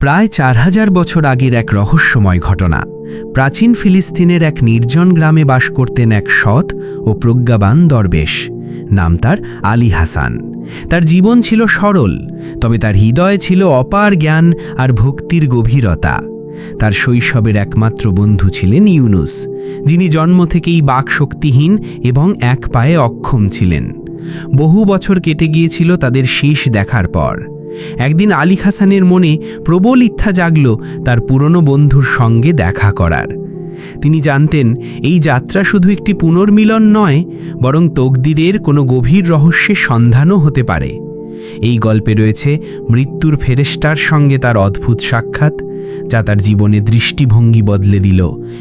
প্রায় চার হাজার বছর আগের এক রহস্যময় ঘটনা। প্রাচীন ফিলিস্তিনের এক নির্জন গ্রামে বাস করতেন এক সৎ ও প্রজ্ঞাবান দরবেশ। নাম তার আলী হাসান। তার জীবন ছিল সরল, তবে তার হৃদয়ে ছিল অপার জ্ঞান আর ভক্তির গভীরতা। তার শৈশবের একমাত্র বন্ধু ছিলেন ইউনুস, যিনি জন্ম থেকেই বাকশক্তিহীন এবং এক পায়ে অক্ষম ছিলেন। বহু বছর কেটে গিয়েছিল তাদের শেষ দেখার পর। একদিন আলী হাসানের মনে প্রবল ইচ্ছা জাগল তার পুরনো বন্ধুর সঙ্গে দেখা করার। তিনি জানতেন, এই যাত্রা শুধু একটি পুনর্মিলন নয়, বরং তকদিরের কোনো গভীর রহস্যের সন্ধানও হতে পারে। এই গল্পে রয়েছে মৃত্যুর ফেরেস্টার সঙ্গে তার অদ্ভুত সাক্ষাৎ, যা তার জীবনে দৃষ্টিভঙ্গি বদলে দিল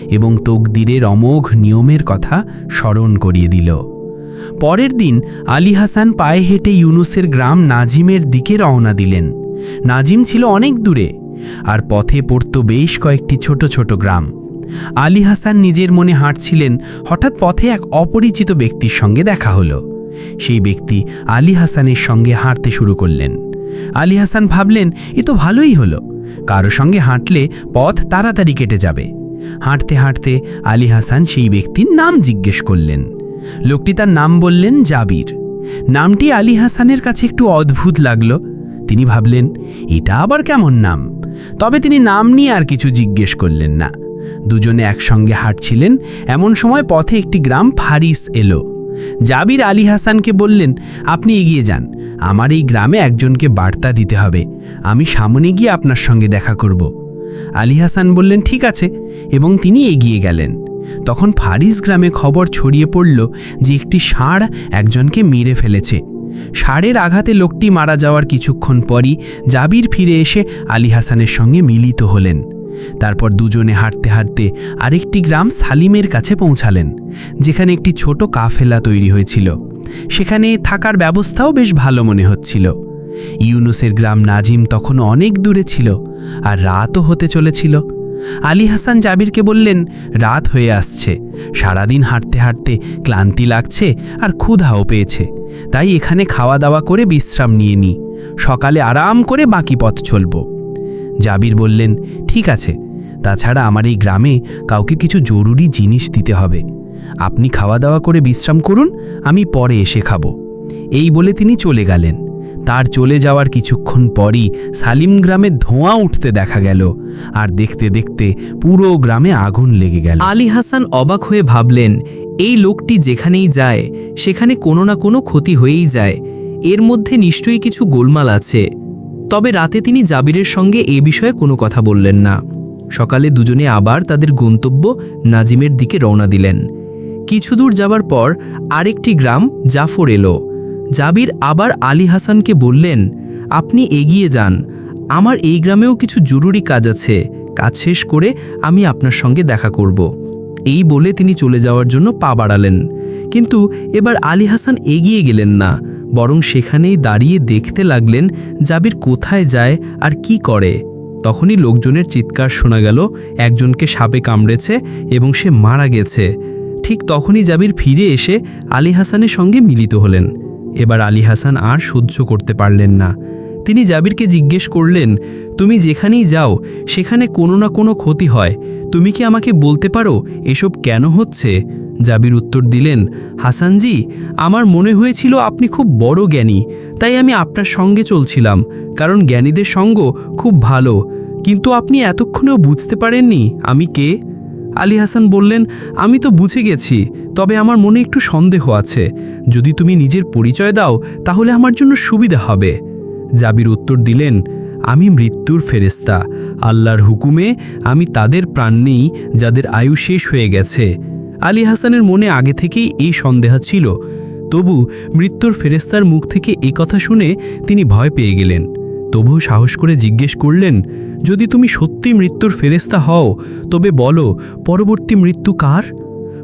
এবং তকদিরের অমোঘ নিয়মের কথা স্মরণ করিয়ে দিল। পরের দিন আলী হাসান পায়ে হেঁটে ইউনুসের গ্রাম নাজিমের দিকে রওনা দিলেন। নাজিম ছিল অনেক দূরে, আর পথে পড়ত বেশ কয়েকটি ছোট ছোট গ্রাম। আলী হাসান নিজের মনে হাঁটছিলেন, হঠাৎ পথে এক অপরিচিত ব্যক্তির সঙ্গে দেখা হলো। সেই ব্যক্তি আলী হাসানের সঙ্গে হাঁটতে শুরু করলেন। আলী হাসান ভাবলেন, এ তো ভালোই হলো। কারও সঙ্গে হাঁটলে পথ তাড়াতাড়ি কেটে যাবে। হাঁটতে হাঁটতে আলী হাসান সেই ব্যক্তির নাম জিজ্ঞেস করলেন। লোকটি তার নাম বললেন জাবির। নামটি আলী হাসানের কাছে একটু অদ্ভুত লাগল। তিনি ভাবলেন, এটা আবার কেমন নাম? তবে তিনি নাম নিয়ে আর কিছু জিজ্ঞেস করলেন না। দুজনে একসঙ্গে হাঁটছিলেন। এমন সময় পথে একটি গ্রাম ফারিস এলো। জাবির আলী হাসানকে বললেন, আপনি এগিয়ে যান। আমার এই গ্রামে একজনকে বার্তা দিতে হবে। আমি সামনে গিয়ে আপনার সঙ্গে দেখা করব। আলী হাসান বললেন, ঠিক আছে। এবং তিনি এগিয়ে গেলেন। তখন ফারিস গ্রামে খবর ছড়িয়ে পড়ল যে একটি ষাঁড় একজনকে মেরে ফেলেছে। ষাঁড়ের আঘাতে লোকটি মারা যাওয়ার কিছুক্ষণ পরই জাবির ফিরে এসে আলী হাসানের সঙ্গে মিলিত হলেন। তারপর দুজনে হাঁটতে হাঁটতে আরেকটি গ্রাম সালিমের কাছে পৌঁছালেন, যেখানে একটি ছোট কাফেলা তৈরি হয়েছিল। সেখানে থাকার ব্যবস্থাও বেশ ভালো মনে হচ্ছিল। ইউনুসের গ্রাম নাজিম তখন অনেক দূরে ছিল আর রাতও হতে চলেছিল। আলী হাসান জাবিরকে বললেন, রাত হয়ে আসছে। সারাদিন হাঁটতে হাঁটতে ক্লান্তি লাগছে আর ক্ষুধাও পেয়েছে। তাই এখানে খাওয়া দাওয়া করে বিশ্রাম নিয়ে নিই সকালে আরাম করে বাকি পথ চলব। জাবির বললেন, ঠিক আছে। তাছাড়া আমার এই গ্রামে কাউকে কিছু জরুরি জিনিস দিতে হবে। আপনি খাওয়া দাওয়া করে বিশ্রাম করুন, আমি পরে এসে খাব। এই বলে তিনি চলে গেলেন। তার চলে যাওয়ার কিছুক্ষণ পরই সালিম গ্রামে ধোঁয়া উঠতে দেখা গেল আর দেখতে দেখতে পুরো গ্রামে আগুন লেগে গেল। আলী হাসান অবাক হয়ে ভাবলেন, এই লোকটি যেখানেই যায়, সেখানে কোনো না কোনো ক্ষতি হয়েই যায়। এর মধ্যে নিশ্চয়ই কিছু গোলমাল আছে। তবে রাতে তিনি জাবিরের সঙ্গে এ বিষয়ে কোনো কথা বললেন না। সকালে দুজনে আবার তাদের গন্তব্য নাজিমের দিকে রওনা দিলেন। কিছু দূর যাবার পর আরেকটি গ্রাম জাফর এলো। জাবির আবার আলী হাসানকে বললেন, আপনি এগিয়ে যান, আমার এই গ্রামেও কিছু জরুরি কাজ আছে, কাজ শেষ করে আমি আপনার সঙ্গে দেখা করব। এই বলে তিনি চলে যাওয়ার জন্য পা বাড়ালেন। কিন্তু এবার আলী হাসান এগিয়ে গেলেন না, বরং সেখানেই দাঁড়িয়ে দেখতে লাগলেন জাবির কোথায় যায় আর কি করে। তখনই লোকজনের চিৎকার শোনা গেল, একজনকে সাপে কামড়েছে এবং সে মারা গেছে। ঠিক তখনই জাবির ফিরে এসে আলী হাসানের সঙ্গে মিলিত হলেন। এবার আলী হাসান আর সহ্য করতে পারলেন না। তিনি জাবিরকে জিজ্ঞেস করলেন, তুমি যেখানেই যাও, সেখানে কোনো না কোনো ক্ষতি হয়। তুমি কি আমাকে বলতে পারো এসব কেন হচ্ছে? জাবির উত্তর দিলেন, হাসানজি, আমার মনে হয়েছিল আপনি খুব বড় জ্ঞানী, তাই আমি আপনার সঙ্গে চলছিলাম, কারণ জ্ঞানীদের সঙ্গ খুব ভালো। কিন্তু আপনি এতক্ষণেও বুঝতে পারেননি আমি কে? আলী হাসান বললেন, আমি তো বুঝে গেছি, তবে আমার মনে একটু সন্দেহ আছে। যদি তুমি নিজের পরিচয় দাও, তাহলে আমার জন্য সুবিধা হবে। জাবির উত্তর দিলেন, আমি মৃত্যুর ফেরেস্তা আল্লাহর হুকুমে আমি তাদের প্রাণ নেই, যাদের আয়ু শেষ হয়ে গেছে। আলী হাসানের মনে আগে থেকেই এই সন্দেহ ছিল। তবু মৃত্যুর ফেরেস্তার মুখ থেকে কথা শুনে তিনি ভয় পেয়ে গেলেন। তবুও সাহস করে জিজ্ঞেস করলেন, যদি তুমি সত্যি মৃত্যুর ফেরেস্তা হও, তবে বলো, পরবর্তী মৃত্যু কার?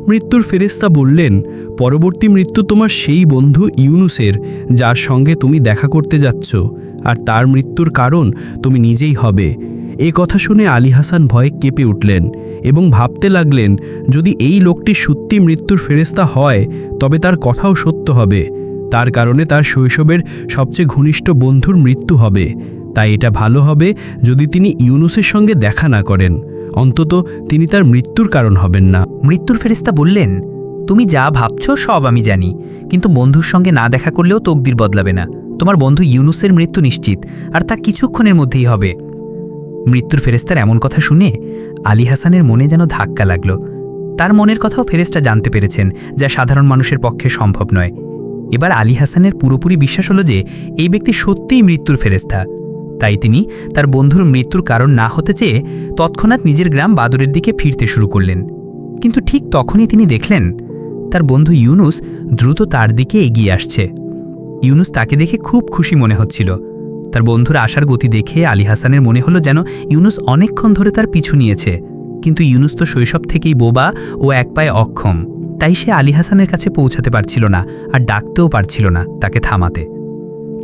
মৃত্যুর ফেরেস্তা বললেন, পরবর্তী মৃত্যু তোমার সেই বন্ধু ইউনুসের, যার সঙ্গে তুমি দেখা করতে যাচ্ছ, আর তার মৃত্যুর কারণ তুমি নিজেই হবে। এ কথা শুনে আলী হাসান ভয়ে কেঁপে উঠলেন এবং ভাবতে লাগলেন, যদি এই লোকটি সত্যি মৃত্যুর ফেরেস্তা হয়, তবে তার কথাও সত্য হবে। তার কারণে তার শৈশবের সবচেয়ে ঘনিষ্ঠ বন্ধুর মৃত্যু হবে। তাই এটা ভালো হবে যদি তিনি ইউনুসের সঙ্গে দেখা না করেন। অন্তত তিনি তার মৃত্যুর কারণ হবেন না। মৃত্যুর ফেরেস্তা বললেন, তুমি যা ভাবছ, সব আমি জানি। কিন্তু বন্ধুর সঙ্গে না দেখা করলেও তকদির বদলাবে না। তোমার বন্ধু ইউনুসের মৃত্যু নিশ্চিত, আর তা কিছুক্ষণের মধ্যেই হবে। মৃত্যুর ফেরেস্তার এমন কথা শুনে আলী হাসানের মনে যেন ধাক্কা লাগল। তার মনের কথাও ফেরেস্তা জানতে পেরেছেন, যা সাধারণ মানুষের পক্ষে সম্ভব নয়। এবার আলী হাসানের পুরোপুরি বিশ্বাস হলো যে এই ব্যক্তি সত্যিই মৃত্যুর ফেরেস্তা তাই তিনি তার বন্ধুর মৃত্যুর কারণ না হতে চেয়ে তৎক্ষণাৎ নিজের গ্রাম বাদরের দিকে ফিরতে শুরু করলেন। কিন্তু ঠিক তখনই তিনি দেখলেন, তার বন্ধু ইউনুস দ্রুত তার দিকে এগিয়ে আসছে। ইউনুস তাকে দেখে খুব খুশি মনে হচ্ছিল। তার বন্ধুর আসার গতি দেখে আলী হাসানের মনে হলো যেন ইউনুস অনেকক্ষণ ধরে তার পিছু নিয়েছে। কিন্তু ইউনুস তো শৈশব থেকেই বোবা ও এক পায়ে অক্ষম। তাই সে আলী হাসানের কাছে পৌঁছাতে পারছিল না আর ডাকতেও পারছিল না তাকে থামাতে।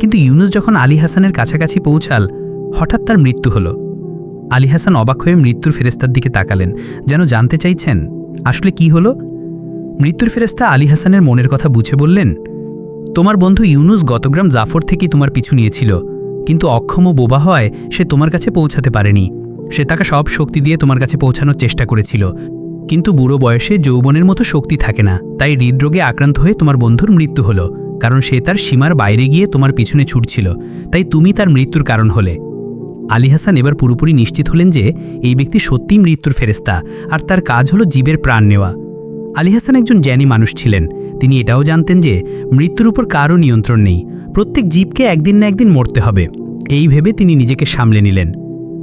কিন্তু ইউনুস যখন আলী হাসানের কাছাকাছি পৌঁছাল, হঠাৎ তার মৃত্যু হলো। আলী হাসান অবাক হয়ে মৃত্যুর ফেরেস্তার দিকে তাকালেন, যেন জানতে চাইছেন, আসলে কি হলো? মৃত্যুর ফেরেস্তা আলী হাসানের মনের কথা বুঝে বললেন, তোমার বন্ধু ইউনুস গতগ্রাম জাফর থেকেই তোমার পিছু নিয়েছিল, কিন্তু অক্ষম ও বোবা হয় সে তোমার কাছে পৌঁছাতে পারেনি। সে তাকে সব শক্তি দিয়ে তোমার কাছে পৌঁছানোর চেষ্টা করেছিল। কিন্তু বুড়ো বয়সে যৌবনের মতো শক্তি থাকে না। তাই হৃদরোগে আক্রান্ত হয়ে তোমার বন্ধুর মৃত্যু হলো। কারণ সে তার সীমার বাইরে গিয়ে তোমার পিছনে ছুটছিল। তাই তুমি তার মৃত্যুর কারণ হলে। আলী হাসান এবার পুরোপুরি নিশ্চিত হলেন যে, এই ব্যক্তি সত্যিই মৃত্যুর ফেরেস্তা আর তার কাজ হলো জীবের প্রাণ নেওয়া। আলী হাসান একজন জ্ঞানী মানুষ ছিলেন। তিনি এটাও জানতেন যে, মৃত্যুর উপর কারও নিয়ন্ত্রণ নেই। প্রত্যেক জীবকে একদিন না একদিন মরতে হবে। এই ভেবে তিনি নিজেকে সামলে নিলেন।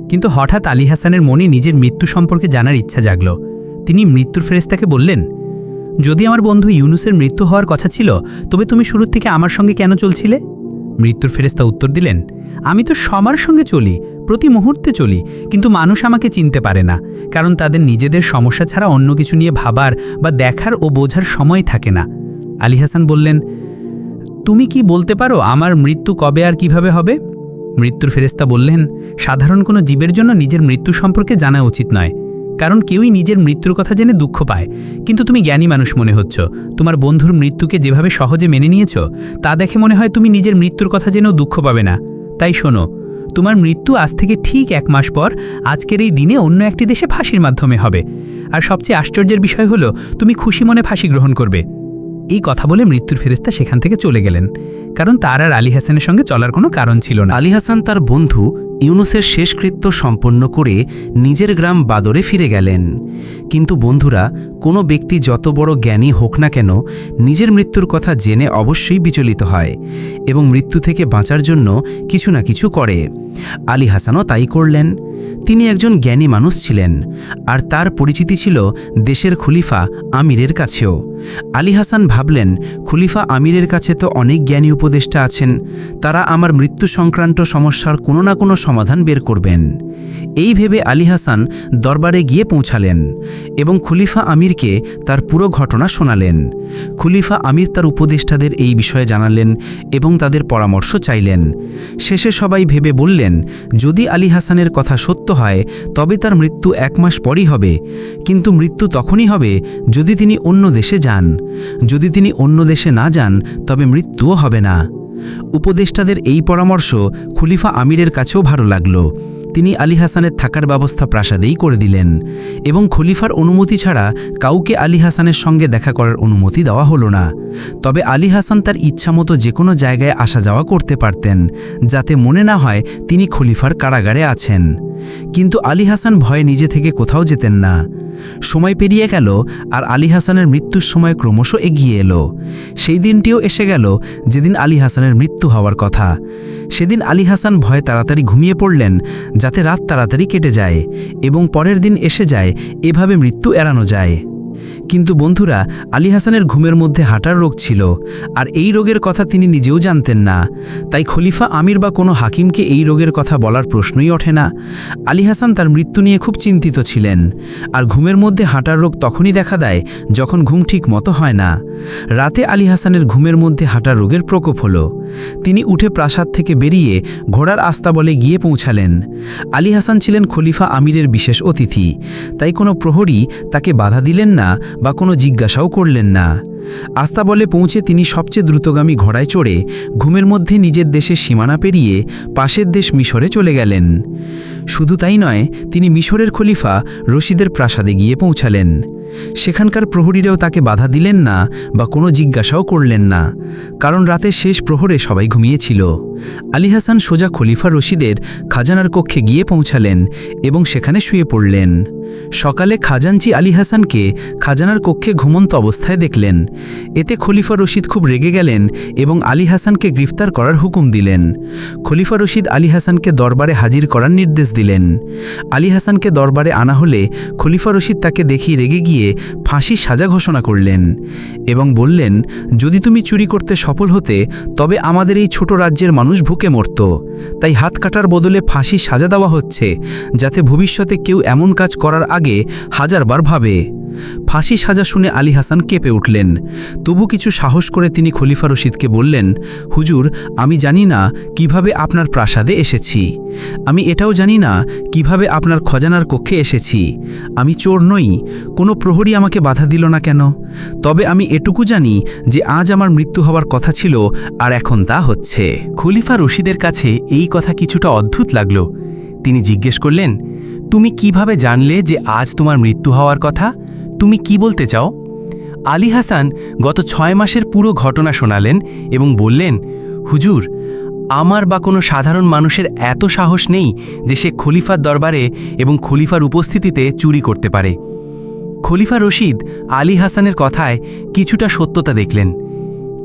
কিন্তু হঠাৎ আলী হাসানের মনে নিজের মৃত্যু সম্পর্কে জানার ইচ্ছা জাগল। তিনি মৃত্যুর ফেরেস্তাকে বললেন, যদি আমার বন্ধু ইউনুসের মৃত্যু হওয়ার কথা ছিল, তবে তুমি শুরুর থেকে আমার সঙ্গে কেন চলছিলে? মৃত্যুর ফেরেস্তা উত্তর দিলেন, আমি তো সবার সঙ্গে চলি, প্রতি মুহূর্তে চলি, কিন্তু মানুষ আমাকে চিনতে পারে না, কারণ তাদের নিজেদের সমস্যা ছাড়া অন্য কিছু নিয়ে ভাবার বা দেখার ও বোঝার সময় থাকে না। আলী হাসান বললেন, তুমি কি বলতে পারো আমার মৃত্যু কবে আর কীভাবে হবে? মৃত্যুর ফেরেস্তা বললেন, সাধারণ কোনো জীবের জন্য নিজের মৃত্যু সম্পর্কে জানা উচিত নয়। কারণ কেউই নিজের মৃত্যুর কথা জেনে দুঃখ পায়। কিন্তু তুমি জ্ঞানী মানুষ মনে হচ্ছ। তোমার বন্ধুর মৃত্যুকে যেভাবে সহজে মেনে নিয়েছ, তা দেখে মনে হয় তুমি নিজের মৃত্যুর কথা জেনেও দুঃখ পাবে না। তাই শোনো, তোমার মৃত্যু আজ থেকে ঠিক এক মাস পর আজকের এই দিনে অন্য একটি দেশে ফাঁসির মাধ্যমে হবে। আর সবচেয়ে আশ্চর্যের বিষয় হলো, তুমি খুশি মনে ফাঁসি গ্রহণ করবে। এই কথা বলে মৃত্যুর ফেরেস্তা সেখান থেকে চলে গেলেন। কারণ তার আর আলী হাসানের সঙ্গে চলার কোনো কারণ ছিল না। আলী হাসান তার বন্ধু ইউনুসের শেষকৃত্য সম্পন্ন করে নিজের গ্রাম বাদরে ফিরে গেলেন। কিন্তু বন্ধুরা, কোনো ব্যক্তি যত বড় জ্ঞানী হোক না কেন, নিজের মৃত্যুর কথা জেনে অবশ্যই বিচলিত হয় এবং মৃত্যু থেকে বাঁচার জন্য কিছু না কিছু করে। আলী হাসানও তাই করলেন। তিনি একজন জ্ঞানী মানুষ ছিলেন, আর তার পরিচিতি ছিল দেশের খলিফা আমিরের কাছেও। আলী হাসান ভাবলেন, খলিফা আমিরের কাছে তো অনেক জ্ঞানী উপদেষ্টা আছেন, তারা আমার মৃত্যু সংক্রান্ত সমস্যার কোনো না কোনো সমাধান বের করবেন। এই ভেবে আলী হাসান দরবারে গিয়ে পৌঁছালেন এবং খলিফা আমিরকে তার পুরো ঘটনা শোনালেন। খলিফা আমির তার উপদেষ্টাদের এই বিষয়ে জানালেন এবং তাদের পরামর্শ চাইলেন। শেষে সবাই ভেবে বললেন যদি আলী হাসানের কথা সত্য হয়, তবে তার মৃত্যু এক মাস পরই হবে। কিন্তু মৃত্যু তখনই হবে যদি তিনি অন্য দেশে যান। যদি তিনি অন্য দেশে না যান, তবে মৃত্যুও হবে না। উপদেষ্টাদের এই পরামর্শ খলিফা আমিরের কাছেও ভালো লাগল। তিনি আলী হাসানের থাকার ব্যবস্থা প্রাসাদেই করে দিলেন এবং খলিফার অনুমতি ছাড়া কাউকে আলী হাসানের সঙ্গে দেখা করার অনুমতি দেওয়া হলো না। তবে আলী হাসান তার ইচ্ছামতো যে কোনো জায়গায় আসা যাওয়া করতে পারতেন, যাতে মনে না হয় তিনি খলিফার কারাগারে আছেন। কিন্তু আলী হাসান ভয়ে নিজে থেকে কোথাও যেতেন না। সময় পেরিয়ে গেল আর আলী হাসানের মৃত্যুর সময় ক্রমশ এগিয়ে এলো। সেই দিনটিও এসে গেল যেদিন আলী হাসানের মৃত্যু হওয়ার কথা। সেদিন আলী হাসান ভয়ে তাড়াতাড়ি ঘুমিয়ে পড়লেন যাতে রাত তাড়াতাড়ি কেটে যায় এবং পরের দিন এসে যায়, এভাবে মৃত্যু এড়ানো যায়। কিন্তু বন্ধুরা, আলী হাসানের ঘুমের মধ্যে হাঁটার রোগ ছিল, আর এই রোগের কথা তিনি নিজেও জানতেন না। তাই খলিফা আমির বা কোনো হাকিমকে এই রোগের কথা বলার প্রশ্নই ওঠে না। আলী হাসান তার মৃত্যু নিয়ে খুব চিন্তিত ছিলেন, আর ঘুমের মধ্যে হাঁটার রোগ তখনই দেখা দেয় যখন ঘুম ঠিক মতো হয় না। রাতে আলী হাসানের ঘুমের মধ্যে হাঁটার রোগের প্রকোপ হলো। তিনি উঠে প্রাসাদ থেকে বেরিয়ে ঘোড়ার আস্তাবলে গিয়ে পৌঁছালেন। আলী হাসান ছিলেন খলিফা আমিরের বিশেষ অতিথি, তাই কোনো প্রহরী তাকে বাধা দিলেন না বা কোনো জিজ্ঞাসাও করলেন না। আস্তাবলে পৌঁছে তিনি সবচেয়ে দ্রুতগামী ঘোড়ায় চড়ে ঘুমের মধ্যে নিজের দেশের সীমানা পেরিয়ে পাশের দেশ মিশরে চলে গেলেন। শুধু তাই নয়, তিনি মিশরের খলিফা রশিদের প্রাসাদে গিয়ে পৌঁছালেন। সেখানকার প্রহরীরাও তাকে বাধা দিলেন না বা কোনো জিজ্ঞাসাও করলেন না। কারণ রাতের শেষ প্রহরে সবাই ঘুমিয়েছিল। আলী হাসান সোজা খলিফা রশিদের খাজানার কক্ষে গিয়ে পৌঁছালেন এবং সেখানে শুয়ে পড়লেন। সকালে খাজানচি আলী হাসানকে খাজানার কক্ষে ঘুমন্ত অবস্থায় দেখলেন। এতে খলিফা রশিদ খুব রেগে গেলেন এবং আলী হাসানকে গ্রেফতার করার হুকুম দিলেন। খলিফা রশিদ আলী হাসানকে দরবারে হাজির করার নির্দেশ দিলেন। আলী হাসানকে দরবারে আনা হলে খলিফা রশিদ তাকে দেখিয়ে রেগে গিয়ে ফাঁসির সাজা ঘোষণা করলেন এবং বললেন, যদি তুমি চুরি করতে সফল হতে, তবে আমাদের এই ছোট রাজ্যের মানুষ ভুকে মরত। তাই হাত কাটার বদলে ফাঁসির সাজা দেওয়া হচ্ছে, যাতে ভবিষ্যতে কেউ এমন কাজ করার আগে হাজারবার ভাবে। ফাঁসি সাজা শুনে আলী হাসান কেঁপে উঠলেন। তবু কিছু সাহস করে তিনি খলিফা রশিদকে বললেন, হুজুর, আমি জানি না কীভাবে আপনার প্রাসাদে এসেছি। আমি এটাও জানি না কীভাবে আপনার খজানার কক্ষে এসেছি। আমি চোর নই, কোনো প্রহরী আমাকে বাধা দিল না কেন? তবে আমি এটুকু জানি যে আজ আমার মৃত্যু হওয়ার কথা ছিল আর এখন তা হচ্ছে। খলিফা রশিদের কাছে এই কথা কিছুটা অদ্ভুত লাগল। তিনি জিজ্ঞেস করলেন, তুমি কীভাবে জানলে যে আজ তোমার মৃত্যু হওয়ার কথা? তুমি কি বলতে চাও? আলী হাসান গত ছয় মাসের পুরো ঘটনা শোনালেন এবং বললেন, হুজুর, আমার বা কোনো সাধারণ মানুষের এত সাহস নেই যে সে খলিফার দরবারে এবং খলিফার উপস্থিতিতে চুরি করতে পারে। খলিফা রশিদ আলী হাসানের কথায় কিছুটা সত্যতা দেখলেন।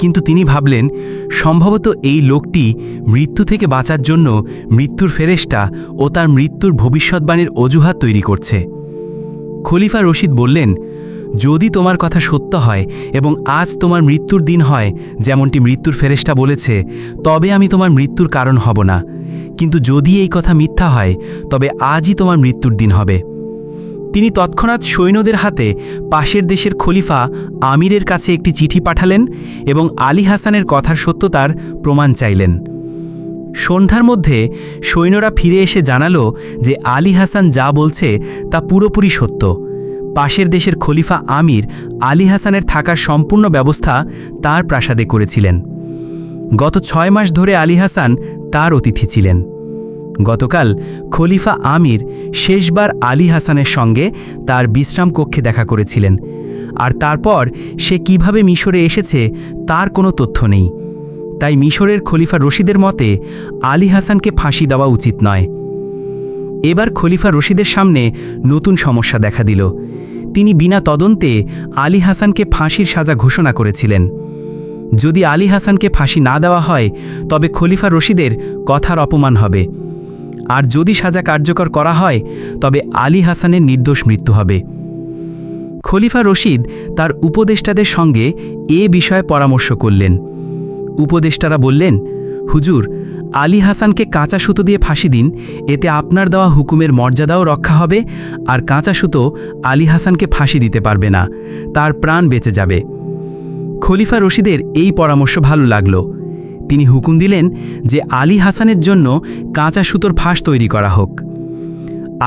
কিন্তু তিনি ভাবলেন, সম্ভবত এই লোকটি মৃত্যু থেকে বাঁচার জন্য মৃত্যুর ফেরেস্টা ও তার মৃত্যুর ভবিষ্যৎবাণীর অজুহাত তৈরি করছে। খলিফা রশিদ বললেন, যদি তোমার কথা সত্য হয় এবং আজ তোমার মৃত্যুর দিন হয়, যেমনটি মৃত্যুর ফেরেস্টা বলেছে, তবে আমি তোমার মৃত্যুর কারণ হব না। কিন্তু যদি এই কথা মিথ্যা হয়, তবে আজই তোমার মৃত্যুর দিন হবে। তিনি তৎক্ষণাৎ সৈন্যদের হাতে পাশের দেশের খলিফা আমিরের কাছে একটি চিঠি পাঠালেন এবং আলী হাসানের কথার সত্যতার প্রমাণ চাইলেন। সন্ধ্যার মধ্যে সৈন্যরা ফিরে এসে জানালো যে আলী হাসান যা বলছে তা পুরোপুরি সত্য। পাশের দেশের খলিফা আমির আলী হাসানের থাকার সম্পূর্ণ ব্যবস্থা তার প্রাসাদে করেছিলেন। গত ছয় মাস ধরে আলী হাসান তার অতিথি ছিলেন। গতকাল খলিফা আমির শেষবার আলী হাসানের সঙ্গে তার বিশ্রাম কক্ষে দেখা করেছিলেন। আর তারপর সে কীভাবে মিশরে এসেছে তার কোনো তথ্য নেই। তাই মিশরের খলিফা রশিদের মতে আলী হাসানকে ফাঁসি দেওয়া উচিত নয়। এবার খলিফা রশিদের সামনে নতুন সমস্যা দেখা দিল। তিনি বিনা তদন্তে আলী হাসানকে ফাঁসির সাজা ঘোষণা করেছিলেন। যদি আলী হাসানকে ফাঁসি না দেওয়া হয়, তবে খলিফা রশিদের কথার অপমান হবে। আর যদি সাজা কার্যকর করা হয়, তবে আলী হাসানের নির্দোষ মৃত্যু হবে। খলিফা রশিদ তার উপদেষ্টাদের সঙ্গে এ বিষয়ে পরামর্শ করলেন। উপদেষ্টারা বললেন, হুজুর, আলী হাসানকে কাঁচা সুতো দিয়ে ফাঁসি দিন, এতে আপনার দেওয়া হুকুমের মর্যাদাও রক্ষা হবে, আর কাঁচা সুতো আলী হাসানকে ফাঁসি দিতে পারবে না, তার প্রাণ বেঁচে যাবে। খলিফা রশিদের এই পরামর্শ ভালো লাগল। তিনি হুকুম দিলেন যে আলী হাসানের জন্য কাঁচা সুতোর ফাঁস তৈরি করা হোক।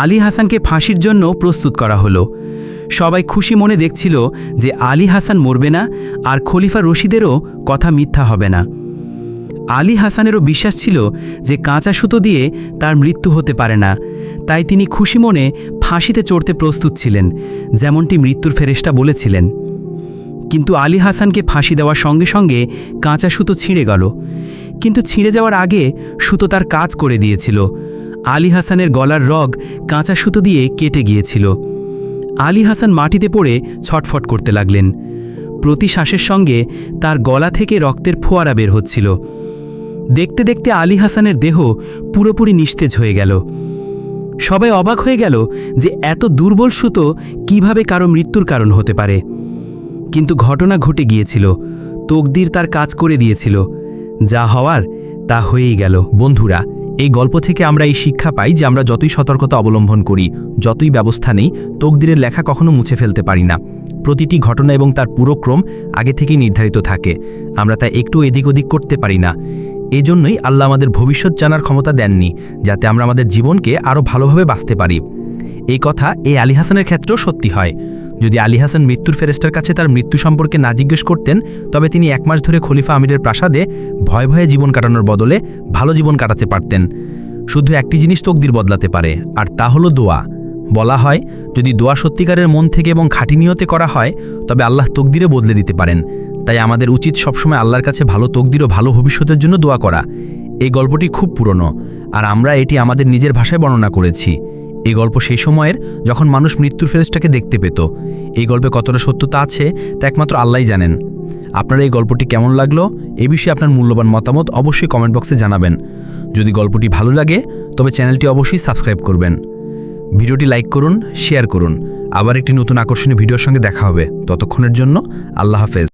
আলী হাসানকে ফাঁসির জন্য প্রস্তুত করা হলো। সবাই খুশি মনে দেখছিল যে আলী হাসান মরবে না, আর খলিফা রশিদেরও কথা মিথ্যা হবে না। আলী হাসানেরও বিশ্বাস ছিল যে কাঁচা সুতো দিয়ে তার মৃত্যু হতে পারে না। তাই তিনি খুশি মনে ফাঁসিতে চড়তে প্রস্তুত ছিলেন, যেমনটি মৃত্যুর ফেরেস্টা বলেছিলেন। কিন্তু আলী হাসানকে ফাঁসি দেওয়ার সঙ্গে সঙ্গে কাঁচা সুতো ছিঁড়ে গেল। কিন্তু ছিঁড়ে যাওয়ার আগে সুতো তার কাজ করে দিয়েছিল। আলী হাসানের গলার রগ কাঁচা সুতো দিয়ে কেটে গিয়েছিল। আলী হাসান মাটিতে পড়ে ছটফট করতে লাগলেন। প্রতি শ্বাসের সঙ্গে তার গলা থেকে রক্তের ফোয়ারা বের হচ্ছিল। দেখতে দেখতে আলী হাসানের দেহ পুরোপুরি নিস্তেজ হয়ে গেল। সবাই অবাক হয়ে গেল যে এত দুর্বল সুতো কীভাবে কারও মৃত্যুর কারণ হতে পারে। কিন্তু ঘটনা ঘটে গিয়েছিল। তকদির তার কাজ করে দিয়েছিল। যা হওয়ার তা হয়েই গেল। বন্ধুরা, এই গল্প থেকে আমরা এই শিক্ষা পাই যে আমরা যতই সতর্কতা অবলম্বন করি, যতই ব্যবস্থা নেই, তকদিরের লেখা কখনো মুছে ফেলতে পারি না। প্রতিটি ঘটনা এবং তার পুরো ক্রম আগে থেকেই নির্ধারিত থাকে। আমরা তা একটু এদিক ওদিক করতে পারি না। এজন্যই আল্লাহ আমাদের ভবিষ্যৎ জানার ক্ষমতা দেননি, যাতে আমরা আমাদের জীবনকে আরও ভালোভাবে বাঁচতে পারি। এই কথা এই আলী হাসানের ক্ষেত্রেও সত্যি হয়। যদি আলী হাসান মৃত্যুর ফেরেস্টার কাছে তার মৃত্যু সম্পর্কে না জিজ্ঞেস করতেন, তবে তিনি এক মাস ধরে খলিফা আমিরের প্রাসাদে ভয় ভয়ে জীবন কাটানোর বদলে ভালো জীবন কাটাতে পারতেন। শুধু একটি জিনিস তকদির বদলাতে পারে, আর তা হলো দোয়া। বলা হয়, যদি দোয়া সত্যিকারের মন থেকে এবং খাঁটি নিয়তে করা হয়, তবে আল্লাহ তকদিরে বদলে দিতে পারেন। তাই আমাদের উচিত সবসময় আল্লাহর কাছে ভালো তকদির ও ভালো ভবিষ্যতের জন্য দোয়া করা। এই গল্পটি খুব পুরনো, আর আমরা এটি আমাদের নিজের ভাষায় বর্ণনা করেছি। এই গল্প সেই সময়ের যখন মানুষ মৃত্যুর ফেরেস্টাকে দেখতে পেত। এই গল্পে কতটা সত্যতা আছে, তা একমাত্র আল্লাহই জানেন। আপনার এই গল্পটি কেমন লাগল, এ বিষয়ে আপনার মূল্যবান মতামত অবশ্যই কমেন্ট বক্সে জানাবেন। যদি গল্পটি ভালো লাগে, তবে চ্যানেলটি অবশ্যই সাবস্ক্রাইব করবেন। ভিডিওটি লাইক করুন, শেয়ার করুন। আবার একটি নতুন আকর্ষণীয় ভিডিওর সঙ্গে দেখা হবে। ততক্ষণের জন্য আল্লাহ হাফেজ।